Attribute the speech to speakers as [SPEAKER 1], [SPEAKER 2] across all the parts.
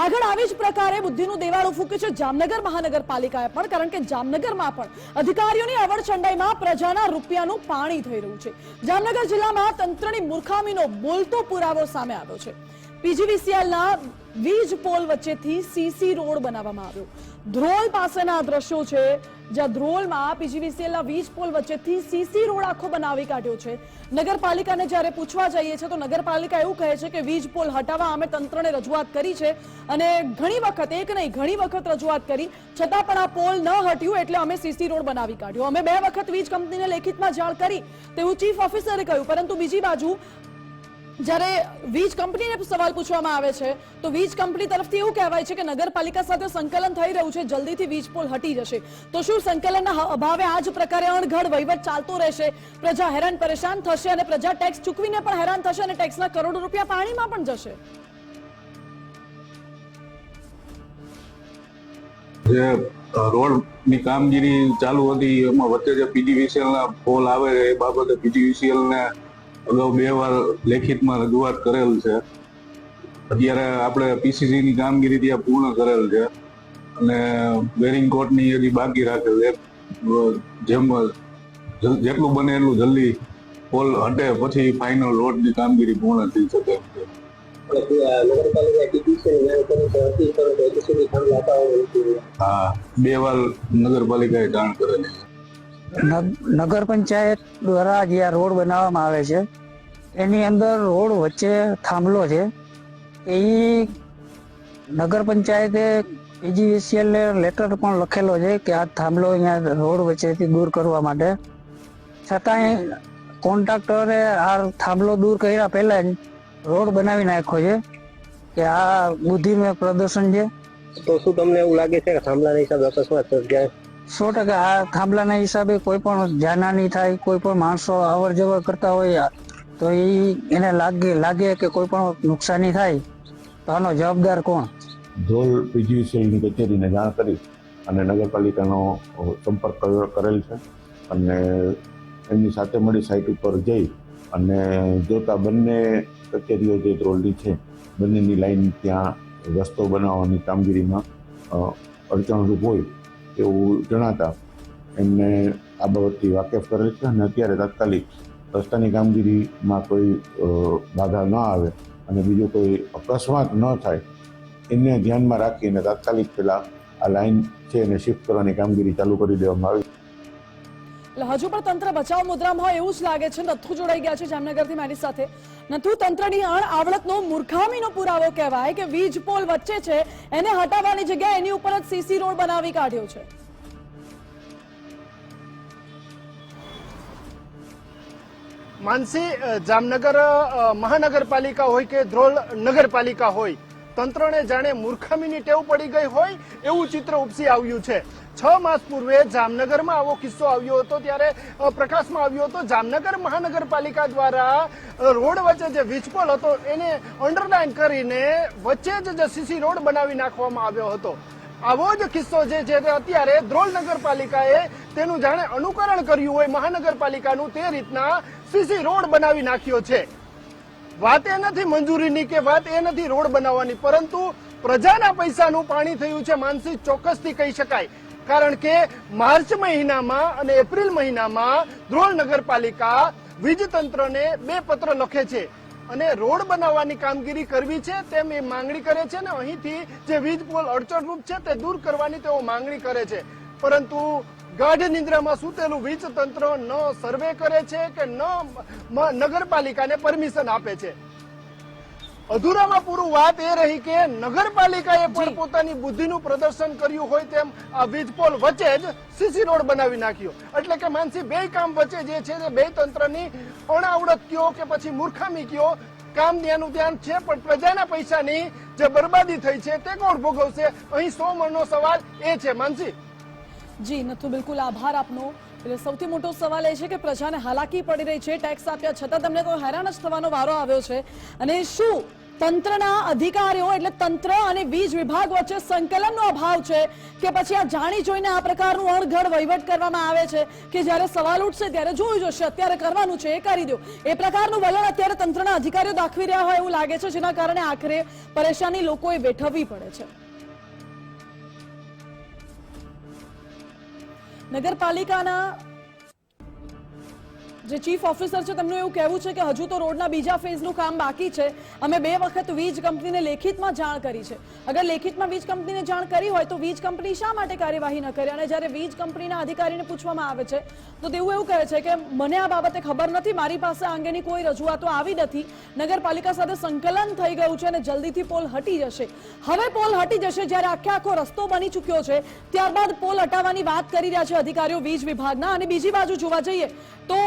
[SPEAKER 1] આગળ આવી જ પ્રકારે બુદ્ધિનું દેવાળું ફૂક્યું છે. જામનગર મહાનગરપાલિકાએ પણ, કારણ કે જામનગરમાં પણ અધિકારીઓની અવડચંડાઈમાં પ્રજાના રૂપિયાનું પાણી થઈ રહ્યું છે. જામનગર જિલ્લામાં તંત્રની મૂર્ખામીનો બોલતો પુરાવો સામે આવ્યો છે. પીજીવીસીએલના વીજ પોલ વચ્ચેથી સીસી રોડ બનાવવામાં આવ્યો. ધ્રોલ પાસેના દ્રશ્યો છે, જ્યાં ધ્રોલમાં પીજીવીસીએલના વીજ પોલ વચ્ચેથી સીસી રોડ આખો બનાવી કાઢ્યો છે. નગરપાલિકાને જ્યારે પૂછવા જઈએ છે તો નગરપાલિકા એવું કહે છે કે વીજ પોલ હટાવવા અમે તંત્રને રજૂઆત કરી છે અને ઘણી વખત, એક નહીં, ઘણી વખત રજૂઆત કરી. છતાં પણ આ પોલ ન હટ્યું એટલે અમે સીસી રોડ બનાવી કાઢ્યો. અમે બે વખત વીજ કંપનીને લેખિતમાં જાણ કરી, તેવું ચીફ ઓફિસરે કહ્યું. પરંતુ બીજી બાજુ જ્યારે વીજ કંપનીને સવાલ પૂછવામાં આવે છે, તો વીજ કંપની તરફથી એવું કહેવાય છે કે નગરપાલિકા સાથે સંકલન થઈ રહ્યું છે, જલ્દીથી વીજ પોલ હટી જશે. તો શું સંકલનના અભાવે આ જ પ્રકારે અણઘડ વહીવટ ચાલતો રહેશે? પ્રજા હેરાન પરેશાન થશે અને પ્રજા ટેક્સ ચૂકવીને પણ હેરાન થશે અને ટેક્સના કરોડો રૂપિયા પાણીમાં પણ જશે?
[SPEAKER 2] જે રોડની કામગીરી ચાલુ હતી, એમાં વચ્ચે જે પીજીવીસીએલ ના પોલ આવે, એ બાબતે પીજીવીસીએલ ને અગાઉ બે વાર લેખિતમાં રજૂઆત કરેલ છે. અત્યારે આપણે પીસીસી ની કામગીરી ત્યાં પૂર્ણ કરેલ છે. અને વેરિંગ કોર્ટની હજી બાકી રાખેલ છે. જેમ જેટલું બને એટલું જલ્દી પોલ હટે પછી ફાઇનલ રોડની કામગીરી પૂર્ણ થઈ શકે હા બે વાર નગરપાલિકાએ જાણ કરેલી છે.
[SPEAKER 3] નગર પંચાયત દ્વારા જે આ રોડ બનાવવામાં આવે છે, એની અંદર રોડ વચ્ચે થાંભલો છે. એ નગર પંચાયતે પીજીવીસીએલ લેટર પણ લખેલો છે કે આ થાંભલો અહીંયા રોડ વચ્ચેથી દૂર કરવા માટે. છતાંય કોન્ટ્રાક્ટરે આ થાંભલો દૂર કર્યા પહેલા જ રોડ બનાવી નાખ્યો છે કે આ બુદ્ધિમય પ્રદર્શન છે.
[SPEAKER 4] તો શું તમને એવું લાગે છે કે થાંભલાના હિસાબે અકસ્માત સર્જાય?
[SPEAKER 3] સો ટકા આ થાંભલાના હિસાબે કોઈ પણ જાનહાની થાય, કોઈ પણ માણસો અવર જવર કરતા હોય, તો એ એને લાગે લાગે કે કોઈ પણ નુકસાની થાય, તો આનો જવાબદાર કોણ?
[SPEAKER 5] ધોલ પીજીવીસીએલની કચેરીને જાણ કરી અને નગરપાલિકાનો સંપર્ક કરેલ છે અને એમની સાથે મળી સાઇટ ઉપર જઈ અને જોતા બંને કચેરીઓ જે ધ્રોલની છે, બંનેની લાઈન ત્યાં રસ્તો બનાવવાની કામગીરીમાં અડચણરૂપ હોય એવું જણાતા એમને આ બાબતથી વાકેફ કરેલ છે અને અત્યારે તાત્કાલિક રસ્તાની કામગીરીમાં કોઈ બાધા ન આવે અને બીજો કોઈ અકસ્માત ન થાય એને ધ્યાનમાં રાખીને તાત્કાલિક પહેલાં આ લાઇન છે એને શિફ્ટ કરવાની કામગીરી ચાલુ કરી દેવામાં આવી.
[SPEAKER 1] હજુ પણ તંત્ર બચાવ મુદ્રામાં હોય એવું જ લાગે છે, નથુ જોડાઈ ગયા છે જામનગરથી મારી સાથે. નથુ તંત્રની અણ આવડતનો મૂર્ખામીનો પુરાવો કહેવાય કે વીજ પોલ વચ્ચે છે, એને હટાવવાની જગ્યાએ એની ઉપર જ સીસી રોડ બનાવી કાઢ્યો છે.
[SPEAKER 6] માનસી જામનગર મહાનગરપાલિકા હોય કે ધ્રોલ નગરપાલિકા હોય, તંત્રને જાણે મૂર્ખામીની ટેવ પડી ગઈ હોય એવું ચિત્ર ઉપસી આવ્યું છે. છ માસ પૂર્વે જામનગરમાં આવો કિસ્સો આવ્યો હતો ત્યારે પ્રકાશમાં આવ્યો હતો. જામનગર મહાનગરપાલિકા દ્વારા રોડ વચ્ચે જે વીજપોલ હતો, એને અંડરલાઈન કરીને વચ્ચે જ સીસી રોડ બનાવી નાખવામાં આવ્યો હતો. આવો જ કિસ્સો જે છે તે અત્યારે ધ્રોલ નગરપાલિકાએ તેનું જાણે અનુકરણ કર્યું હોય મહાનગરપાલિકાનું તે રીતના સીસી રોડ બનાવી નાખ્યો છે. વાત એ નથી મંજૂરીની કે વાત એ નથી રોડ બનાવવાની, પરંતુ પ્રજાના પૈસાનું પાણી થયું છે માનસિક ચોક્કસથી કહી શકાય. કારણ કે માર્ચ મહિનામાં અને એપ્રિલ મહિનામાં ધ્રોલ નગરપાલિકા વીજ તંત્રને બે પત્ર લખે છે અને રોડ બનાવવાની કામગીરી કરવી છે તેમ એ માંગણી કરે છે ને અહીંથી જે વીજ પોલ અડચણરૂપ છે તે દૂર કરવાની તેઓ માંગણી કરે છે. પરંતુ ગાઢ નિંદ્રામાં સૂતેલું વીજ તંત્ર ન સર્વે કરે છે કે ન નગરપાલિકાને પરમિશન આપે છે. અધૂરામાં પૂરું વાત એ રહી કે નગરપાલિકાએ પણ પોતાની બુદ્ધિનું પ્રદર્શન કર્યું હોય તેમ આ વીજપોલ વચ્ચે જ સીસી રોડ બનાવી નાખ્યો. એટલે કે માનસી બે કામ વચ્ચે જે છે તે બે તંત્રની અણાવડત કયો કે પછી મૂર્ખામી કયો કામ ત્યાંનું ધ્યાન છે પણ પ્રજાના પૈસાની જે બરબાદી થઈ છે તે કોણ ભોગવશે? અહીં સો મણનો સવાલ એ છે. માનસી?
[SPEAKER 1] જી નથુ બિલકુલ આભાર આપનો. એટલે સૌથી મોટો સવાલ એ છે કે પ્રજાને હાલાકી પડી રહી છે ટેક્સ આપ્યા છતાં તમને તો હેરાન જ થવાનો વારો આવ્યો છે. અને શું તંત્રના અધિકારીઓ એટલે તંત્ર અને વીજ વિભાગ વચ્ચે સંકલનનો અભાવ છે કે પછી આ જાણી જોઈને આ પ્રકારનું અણઘડ વહીવટ કરવામાં આવે છે કે જ્યારે સવાલ ઉઠશે ત્યારે જોયું જશે, અત્યારે કરવાનું છે, એ કરી દો. એ પ્રકારનું વલણ અત્યારે તંત્રના અધિકારીઓ દાખવી રહ્યા હોય એવું લાગે છે, જેના કારણે આખરે પરેશાની લોકોએ વેઠવવી પડે છે. નગરપાલિકાના જે ચીફ ઓફિસર છે, તેમનું એવું કહેવું છે કે હજુ તો રોડના બીજા ફેઝનું કામ બાકી છે. અમે બે વખત વીજ કંપનીને લેખિતમાં જાણ કરી છે. અગર લેખિતમાં વીજ કંપનીને જાણ કરી હોય તો વીજ કંપની શા માટે કાર્યવાહી ન કરે? અને જ્યારે વીજ કંપનીના અધિકારીને પૂછવામાં આવે છે, તો તેવું એવું કહે છે કે મને આ બાબતે ખબર નથી, મારી પાસે આ અંગેની કોઈ રજૂઆતો આવી નથી. નગરપાલિકા સાથે સંકલન થઈ ગયું છે અને જલ્દીથી પોલ હટી જશે. હવે પોલ હટી જશે જ્યારે આખે આખો રસ્તો બની ચૂક્યો છે. ત્યારબાદ પોલ હટાવવાની વાત કરી રહ્યા છે અધિકારીઓ વીજ વિભાગના. અને બીજી બાજુ જોવા જઈએ તો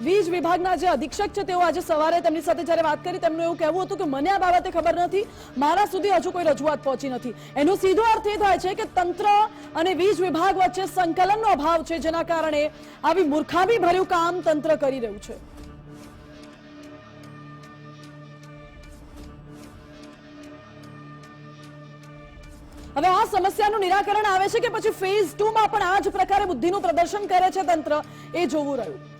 [SPEAKER 1] વીજ વિભાગના જે અધિક્ષક છે, તેઓ આજે સવારે તેમની સાથે જ્યારે વાત કરી, તેમનું એવું કહેવું હતું કે મને આ બાબતે ખબર નથી, મારા સુધી હજુ કોઈ રજૂઆત પહોંચી નથી. એનો સીધો અર્થ એ થાય છે કે તંત્ર અને વીજ વિભાગ વચ્ચે સંકલનનો અભાવ છે, જેના કારણે આવી મૂર્ખામી ભર્યું કામ તંત્ર કરી રહ્યું છે. હવે આ સમસ્યાનું નિરાકરણ આવે છે કે પછી ફેઝ ટુ માં પણ આ જ પ્રકારે બુદ્ધિનું પ્રદર્શન કરે છે તંત્ર? એ જોવું રહ્યું.